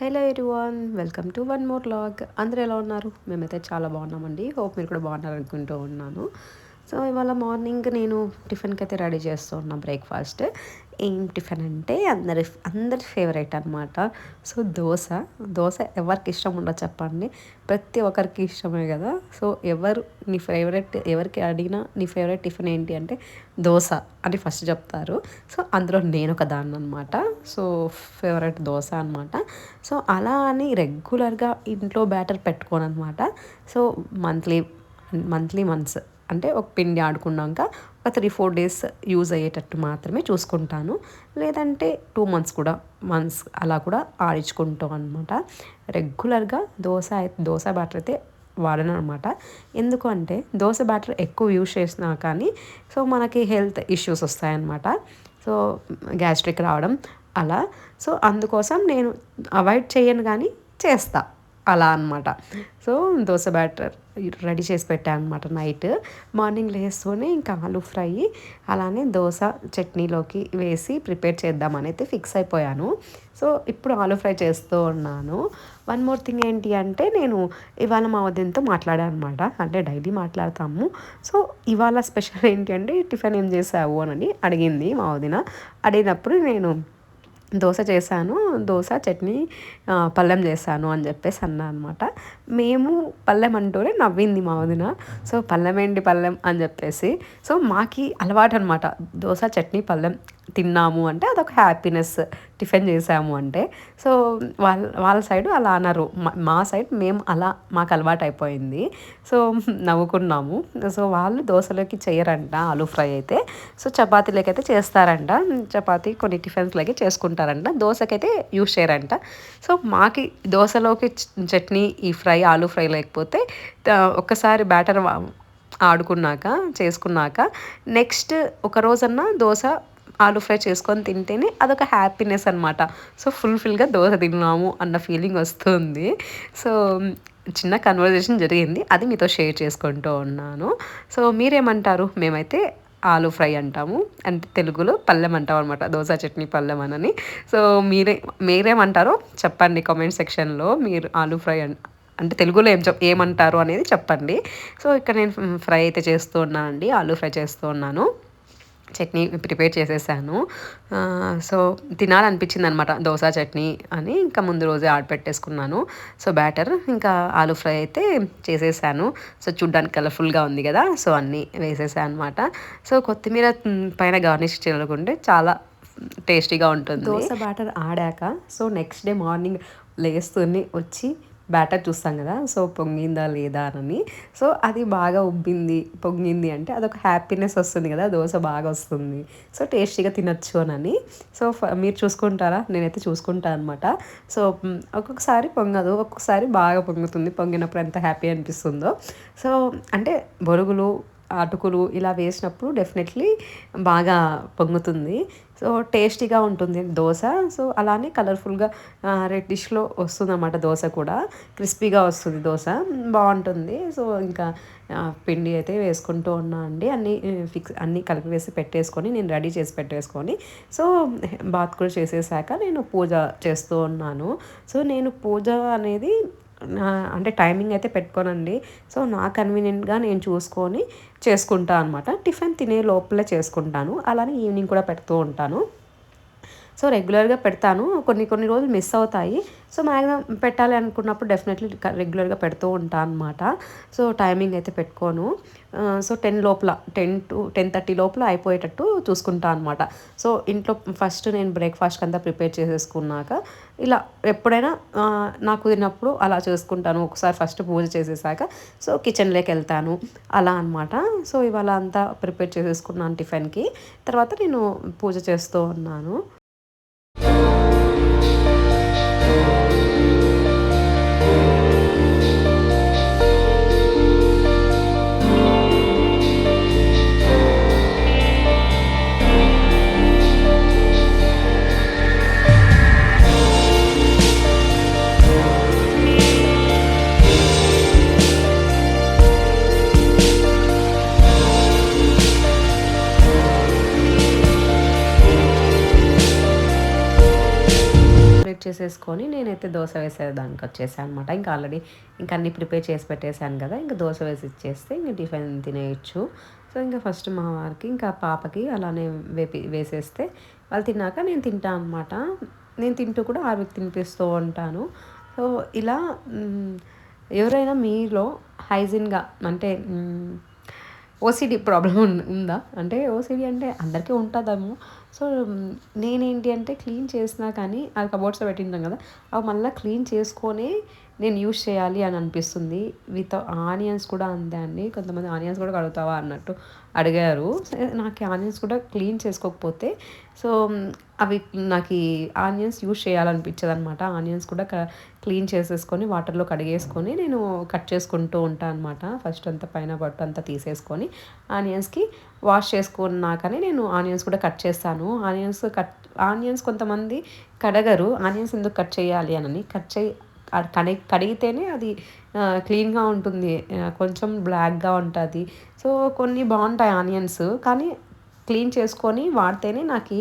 Hello everyone welcome to one more log. అందరూ ఎలా ఉన్నారు? మేమైతే చాలా బాగున్నామండి. హోప్ మీరు కూడా బాగున్నారు అనుకుంటూ ఉన్నాను. సో ఇవాళ మార్నింగ్ నేను టిఫిన్కి అయితే రెడీ చేస్తూ ఉన్నా బ్రేక్ఫాస్ట్. ఏం టిఫిన్ అంటే అందరి అందరి ఫేవరెట్ అనమాట సో దోశ దోశ ఎవరికి ఇష్టం ఉండదు చెప్పండి. ప్రతి ఒక్కరికి ఇష్టమే కదా. సో ఎవరు నీ ఫేవరెట్ ఎవరికి అడిగినా నీ ఫేవరెట్ టిఫిన్ ఏంటి అంటే దోశ అని ఫస్ట్ చెప్తారు. సో అందులో నేను ఒక దాన్ని అనమాట సో ఫేవరెట్ దోశ అనమాట సో అలా అని రెగ్యులర్గా ఇంట్లో బ్యాటర్ పెట్టుకోను అనమాట సో మంత్లీ మంత్లీ మంత్స్ అంటే ఒక పిండి ఆడుకున్నాక ఒక త్రీ ఫోర్ డేస్ యూజ్ అయ్యేటట్టు మాత్రమే చూసుకుంటాను. లేదంటే టూ మంత్స్ కూడా మంత్స్ అలా కూడా ఆడించుకుంటాం అనమాట రెగ్యులర్గా దోశ దోశ బ్యాటర్ అయితే వాడను అనమాట ఎందుకు అంటే దోశ బ్యాటర్ ఎక్కువ యూజ్ చేసినా కానీ సో మనకి హెల్త్ ఇష్యూస్ వస్తాయన్నమాట. సో గ్యాస్ట్రిక్ రావడం అలా. సో అందుకోసం నేను అవాయిడ్ చేయను కానీ చేస్తాను అలా అనమాట సో దోశ బ్యాటర్ రెడీ చేసి పెట్టాను అనమాట నైట్. మార్నింగ్ లేస్తూనే ఇంకా ఆలు ఫ్రై అలానే దోశ చట్నీలోకి వేసి ప్రిపేర్ చేద్దామని అయితే ఫిక్స్ అయిపోయాను. సో ఇప్పుడు ఆలు ఫ్రై చేస్తూ ఉన్నాను. వన్ మోర్ థింగ్ ఏంటి అంటే నేను ఇవాళ మా వదినతో మాట్లాడాను అనమాట అంటే డైలీ మాట్లాడతాము. సో ఇవాళ స్పెషల్ ఏంటి అంటే టిఫిన్ ఏం చేసావు అని అడిగింది మా వదిన. అడిగినప్పుడు నేను దోశ చేశాను. దోశ చట్నీ పళ్ళెం చేశాను అని చెప్పేసి అన్నా అనమాట మేము పళ్ళెం అంటూనే నవ్వింది మా వదిన. సో పళ్ళెం ఏంటి పళ్ళెం అని చెప్పేసి. సో మాకి అలవాటు అనమాట దోశ చట్నీ పళ్ళెం తిన్నాము అంటే అదొక హ్యాపీనెస్ టిఫిన్ చేసాము అంటే. సో వాళ్ళ వాళ్ళ సైడ్ అలా అన్నారు. మా సైడ్ మేము అలా మాకు అలవాటు అయిపోయింది. సో నవ్వుకున్నాము. సో వాళ్ళు దోశలోకి చేయరంట ఆలూ ఫ్రై అయితే. సో చపాతీలోకి అయితే చేస్తారంట. చపాతీ కొన్ని టిఫిన్స్లోకి చేసుకుంటారంట. దోశకైతే యూస్ చేయరంట. సో మాకి దోశలోకి చట్నీ ఈ ఫ్రై ఆలూ ఫ్రై లేకపోతే ఒక్కసారి బ్యాటర్ ఆడుకున్నాక చేసుకున్నాక నెక్స్ట్ ఒక రోజన్నా దోశ ఆలు ఫ్రై చేసుకొని తింటేనే అదొక హ్యాపీనెస్ అనమాట సో ఫుల్ఫిల్గా దోశ తిన్నాము అన్న ఫీలింగ్ వస్తుంది. సో చిన్న కన్వర్జేషన్ జరిగింది. అది మీతో షేర్ చేసుకుంటూ ఉన్నాను. సో మీరేమంటారు? మేమైతే ఆలు ఫ్రై అంటాము. అంటే తెలుగులో పల్లెం అంటాం అనమాట దోశ చట్నీ పల్లెం అని సో మీరే మీరేమంటారో చెప్పండి కామెంట్ సెక్షన్లో. మీరు ఆలు ఫ్రై అంటే తెలుగులో ఏం చెప్ ఏమంటారు అనేది చెప్పండి. సో ఇక్కడ నేను ఫ్రై అయితే చేస్తూ ఉన్నానండి. ఆలు ఫ్రై చేస్తూ ఉన్నాను. చట్నీ ప్రిపేర్ చేసేసాను. సో తినాలనిపించింది అనమాట దోశ చట్నీ అని ఇంకా ముందు రోజే ఆర్డర్ పెట్టేసుకున్నాను. సో బ్యాటర్ ఇంకా ఆలు ఫ్రై అయితే చేసేసాను. సో చూడ్డానికి కలర్ఫుల్గా ఉంది కదా సో అన్నీ వేసేసాను అనమాట సో కొత్తిమీర పైన గార్నిష్ చేయకుంటే చాలా టేస్టీగా ఉంటుంది. దోశ బ్యాటర్ ఆడాక సో నెక్స్ట్ డే మార్నింగ్ లేస్తూనే వచ్చి బ్యాటర్ చూస్తాం కదా సో పొంగిందా లేదా అని సో అది బాగా ఉబ్బింది పొంగింది అంటే అదొక హ్యాపీనెస్ వస్తుంది కదా దోశ బాగా వస్తుంది. సో టేస్టీగా తినచ్చు అని సో మీరు చూసుకుంటారా? నేనైతే చూసుకుంటాను అనమాట సో ఒక్కొక్కసారి పొంగదు ఒక్కొక్కసారి బాగా పొంగుతుంది పొంగినప్పుడు ఎంత హ్యాపీ అనిపిస్తుందో. సో అంటే బొరుగులు అటుకులు ఇలా వేసినప్పుడు డెఫినెట్లీ బాగా పొంగుతుంది. సో టేస్టీగా ఉంటుంది దోశ. సో అలానే కలర్ఫుల్గా రెడ్డిష్లో వస్తుంది అన్నమాట దోశ కూడా. క్రిస్పీగా వస్తుంది దోశ. బాగుంటుంది. సో ఇంకా పిండి అయితే వేసుకుంటూ ఉన్నా అండి. అన్నీ ఫిక్స్ అన్నీ కలిపి వేసి పెట్టేసుకొని నేను రెడీ చేసి పెట్టేసుకొని సో బాత్ కూడా చేసేసాక నేను పూజ చేస్తూ ఉన్నాను. సో నేను పూజ అనేది అంటే టైమింగ్ అయితే పెట్టుకోనండి. సో నా కన్వీనియంట్గా నేను చూసుకొని చేసుకుంటాను అనమాట టిఫిన్ తినే లోపలే చేసుకుంటాను. అలానే ఈవినింగ్ కూడా పెడుతూ ఉంటాను. సో రెగ్యులర్గా పెడతాను. కొన్ని కొన్ని రోజులు మిస్ అవుతాయి. సో మ్యాక్సిమం పెట్టాలి అనుకున్నప్పుడు డెఫినెట్లీ రెగ్యులర్గా పెడుతూ ఉంటాను అనమాట సో టైమింగ్ అయితే పెట్టుకోను. సో టెన్ లోపల టెన్ టు టెన్ థర్టీ లోపల అయిపోయేటట్టు చూసుకుంటాను అనమాట సో ఇంట్లో ఫస్ట్ నేను బ్రేక్ఫాస్ట్ అంతా ప్రిపేర్ చేసేసుకున్నాక ఇలా ఎప్పుడైనా నాకు కుదిరినప్పుడు అలా చేసుకుంటాను. ఒకసారి ఫస్ట్ పూజ చేసేసాక సో కిచెన్లోకి వెళ్తాను. అలా అనమాట సో ఇవాళ అంతా ప్రిపేర్ చేసేసుకున్నాను టిఫిన్కి. తర్వాత నేను పూజ చేస్తూ ఉన్నాను. చేసేసుకొని నేనైతే దోశ వేసేదానికి వచ్చేసాను అనమాట ఇంకా ఆల్రెడీ ఇంకా అన్ని ప్రిపేర్ చేసి పెట్టేశాను కదా ఇంకా దోశ వేసి ఇచ్చేస్తే ఇంకా టిఫిన్ తినేయచ్చు. సో ఇంకా ఫస్ట్ మా వారికి ఇంకా పాపకి అలానే వేపి వేసేస్తే వాళ్ళు తిన్నాక నేను తింటాను అనమాట నేను తింటూ కూడా ఆవికి తినిపిస్తూ ఉంటాను. సో ఇలా ఎవరైనా మీలో హైజీన్గా అంటే ఓసిడి ప్రాబ్లం ఉందా? అంటే ఓసిడి అంటే అందరికీ ఉంటుందేమో సో నేనేంటి అంటే క్లీన్ చేసినా కానీ అది కబోర్డ్స్లో పెట్టింటాం కదా అవి మళ్ళీ క్లీన్ చేసుకొని నేను యూస్ చేయాలి అని అనిపిస్తుంది. విత్ ఆనియన్స్ కూడా అంతే అండి. కొంతమంది ఆనియన్స్ కూడా కడుగుతావా అన్నట్టు అడిగారు. నాకు ఆనియన్స్ కూడా క్లీన్ చేసుకోకపోతే సో అవి నాకు ఆనియన్స్ యూస్ చేయాలనిపించదు అనమాట ఆనియన్స్ కూడా క్లీన్ చేసేసుకొని వాటర్లో కడిగేసుకొని నేను కట్ చేసుకుంటూ ఉంటాను అనమాట ఫస్ట్ అంతా పైన పట్టు అంతా తీసేసుకొని ఆనియన్స్కి వాష్ చేసుకున్నాకనే నేను ఆనియన్స్ కూడా కట్ చేస్తాను. ఆనియన్స్ కట్ ఆనియన్స్ కొంతమంది కడగరు. ఆనియన్స్ ఎందుకు కట్ చేయాలి అని. కట్ చేయి కడిగి కడిగితేనే అది క్లీన్గా ఉంటుంది. కొంచెం బ్లాక్గా ఉంటుంది. సో కొన్ని బాగుంటాయి ఆనియన్స్. కానీ క్లీన్ చేసుకొని వాడితేనే నాకు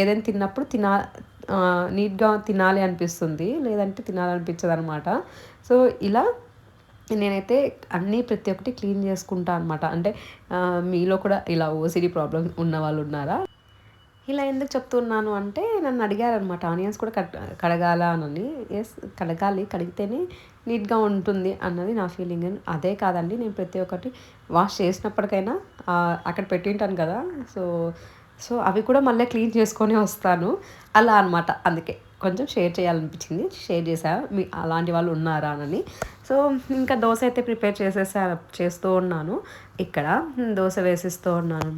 ఏదైనా తిన్నప్పుడు తినా నీట్గా తినాలి అనిపిస్తుంది. లేదంటే తినాలనిపించదు అనమాట సో ఇలా నేనైతే అన్నీ ప్రతి ఒక్కటి క్లీన్ చేసుకుంటా అనమాట. అంటే మీలో కూడా ఇలా ఓసిడి ప్రాబ్లమ్ ఉన్న వాళ్ళు ఉన్నారా ఇలా ఎందుకు చెప్తున్నాను అంటే నన్ను అడిగారనమాట ఆనియన్స్ కూడా కట్ కడగాల అని ఎస్ కడగాలి. కడిగితేనే నీట్గా ఉంటుంది అన్నది నా ఫీలింగ్. అదే కాదండి నేను ప్రతి ఒక్కటి వాష్ చేసినప్పటికైనా అక్కడ పెట్టింటాను కదా. సో సో అవి కూడా మళ్ళీ క్లీన్ చేసుకొని వస్తాను. అలా అనమాట అందుకే కొంచెం షేర్ చేయాలనిపించింది. షేర్ చేశా. మీ అలాంటి వాళ్ళు ఉన్నారా అని సో ఇంకా దోశ అయితే ప్రిపేర్ చేసేసా చేస్తూ ఉన్నాను. ఇక్కడ దోశ వేసిస్తూ ఉన్నాను.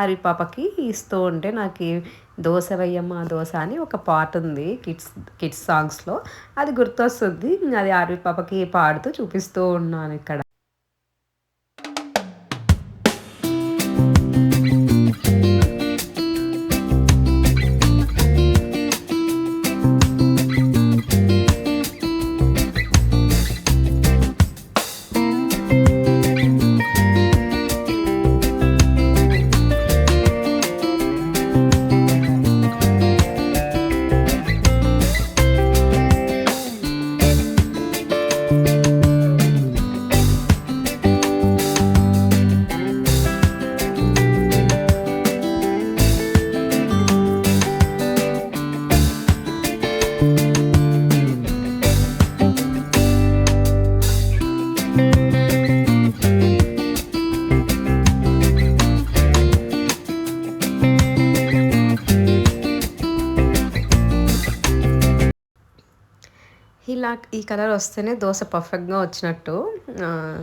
ఆరి పాపకి ఇస్తూ ఉంటే నాకు దోశ వెయ్యమ్మ దోశ అని ఒక పాట ఉంది కిడ్స్ కిడ్స్ సాంగ్స్లో. అది గుర్తొస్తుంది. అది ఆరి పాపకి పాడుతూ చూపిస్తూ ఉన్నాను ఇక్కడ. నాకు ఈ కలర్ వస్తేనే దోశ పర్ఫెక్ట్గా వచ్చినట్టు.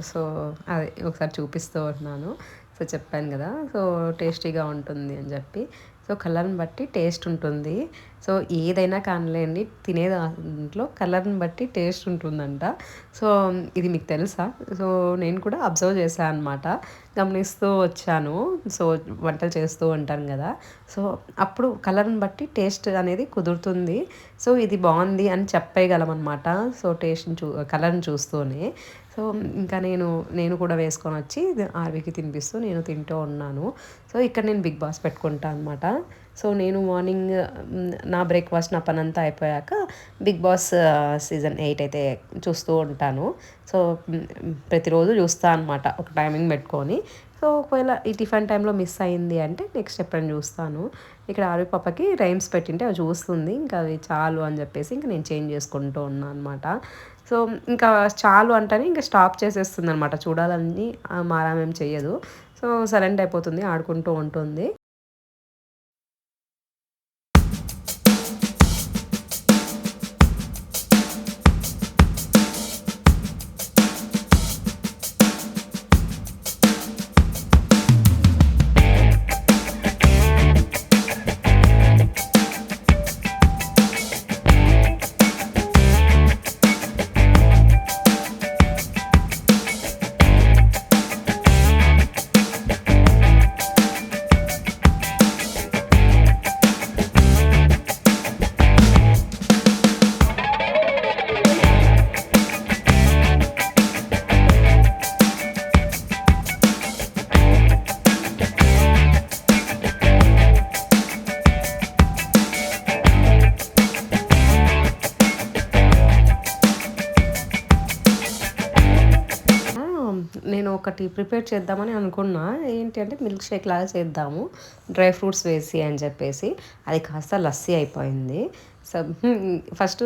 సో అది ఒకసారి చూపిస్తూ ఉంటున్నాను సో చెప్పాను కదా సో టేస్టీగా ఉంటుంది అని చెప్పి. సో కలర్ని బట్టి టేస్ట్ ఉంటుంది. సో ఏదైనా కానలేండి తినే దాంట్లో కలర్ని బట్టి టేస్ట్ ఉంటుందంట. సో ఇది మీకు తెలుసా? సో నేను కూడా అబ్జర్వ్ చేశాను అనమాట గమనిస్తూ వచ్చాను. సో వంటలు చేస్తూ ఉంటాను కదా. సో అప్పుడు కలర్ని బట్టి టేస్ట్ అనేది కుదురుతుంది. సో ఇది బాగుంది అని చెప్పేయగలం అనమాట సో టేస్ట్ని చూ కలర్ని చూస్తూనే. సో ఇంకా నేను నేను కూడా వేసుకొని వచ్చి ఆర్వీకి తినిపిస్తూ నేను తింటూ ఉన్నాను. సో ఇక్కడ నేను బిగ్ బాస్ పెట్టుకుంటాను అనమాట సో నేను మార్నింగ్ నా బ్రేక్ఫాస్ట్ నా పనంతా అయిపోయాక బిగ్ బాస్ సీజన్ ఎయిట్ అయితే చూస్తూ ఉంటాను. సో ప్రతిరోజు చూస్తా అనమాట ఒక టైమింగ్ పెట్టుకొని. సో ఒకవేళ ఈ టిఫిన్ టైంలో మిస్ అయింది అంటే నెక్స్ట్ ఎప్పుడైనా చూస్తాను. ఇక్కడ ఆరు పాపకి రైమ్స్ పెట్టింటే అవి చూస్తుంది ఇంకా అవి చాలు అని చెప్పేసి ఇంకా నేను చేంజ్ చేసుకుంటూ ఉన్నాను అనమాట సో ఇంకా చాలు అంటేనే ఇంకా స్టాప్ చేసేస్తుంది అనమాట చూడాలని మారామేం చెయ్యదు. సో సరెండ్ అయిపోతుంది ఆడుకుంటూ ఉంటుంది. ఒకటి ప్రిపేర్ చేద్దామని అనుకున్నా. ఏంటి అంటే మిల్క్ షేక్ లాగా చేద్దాము. డ్రై ఫ్రూట్స్ వేసి అని చెప్పేసి. అది కాస్త లస్సీ అయిపోయింది. సో ఫస్ట్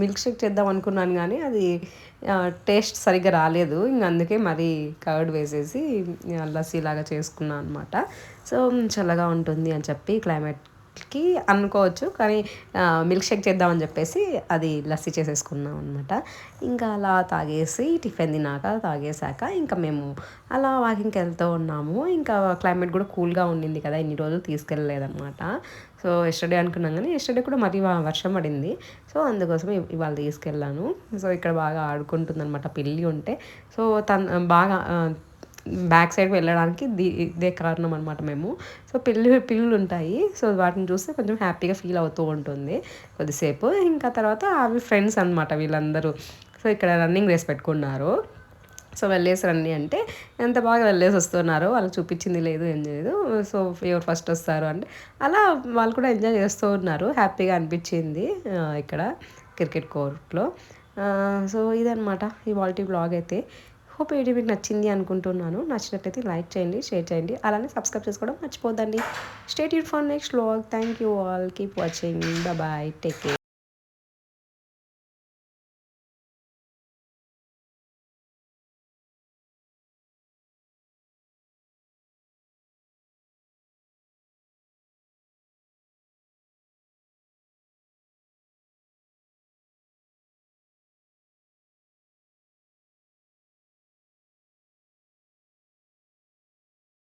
మిల్క్ షేక్ చేద్దాం అనుకున్నాను కానీ అది టేస్ట్ సరిగ్గా రాలేదు. ఇంక అందుకే మరి కర్డ్ వేసేసి లస్సీ లాగా చేసుకున్నాను అనమాట సో చల్లగా ఉంటుంది అని చెప్పి క్లైమేట్ కి అనుకోవచ్చు కానీ మిల్క్ షేక్ చేద్దామని చెప్పేసి అది లస్సీ చేసేసుకున్నాం అనమాట ఇంకా అలా తాగేసి టిఫిన్ తిన్నాక తాగేసాక ఇంకా మేము అలా వాకింగ్కి వెళ్తూ ఉన్నాము. ఇంకా క్లైమేట్ కూడా కూల్గా ఉండింది కదా ఇన్ని రోజులు తీసుకెళ్ళలేదన్నమాట. సో ఎస్టర్డే అనుకున్నాం కానీ ఎస్టర్డే కూడా మరీ వర్షం పడింది. సో అందుకోసం ఇవాళ తీసుకెళ్ళాను. సో ఇక్కడ బాగా ఆడుకుంటుందన్నమాట పిల్లి ఉంటే. సో తను బాగా బ్యాక్ సైడ్ వెళ్ళడానికి ది ఇదే కారణం అనమాట మేము. సో పిల్లి పిల్లులు ఉంటాయి. సో వాటిని చూస్తే కొంచెం హ్యాపీగా ఫీల్ అవుతూ ఉంటుంది కొద్దిసేపు. ఇంకా తర్వాత అవి ఫ్రెండ్స్ అనమాట వీళ్ళందరూ. సో ఇక్కడ రన్నింగ్ రేస్ పెట్టుకున్నారు. సో వెళ్ళేసి రండి అంటే ఎంత బాగా వెళ్ళేసి వస్తున్నారు వాళ్ళకి చూపించింది లేదు ఏం లేదు. సో ఎవరు ఫస్ట్ వస్తారు అంటే అలా వాళ్ళు కూడా ఎంజాయ్ చేస్తూ ఉన్నారు. హ్యాపీగా అనిపించింది ఇక్కడ క్రికెట్ కోర్ట్లో. సో ఇదనమాట ఈ వాల్టీ బ్లాగ్ అయితే. హోప్ వీడియో మీకు నచ్చింది అనుకుంటున్నాను. నచ్చినట్లయితే లైక్ చేయండి షేర్ చేయండి. అలానే సబ్స్క్రైబ్ చేసుకోవడం మర్చిపోద్దండి stay యూట్ for next vlog thank you all keep watching bye take care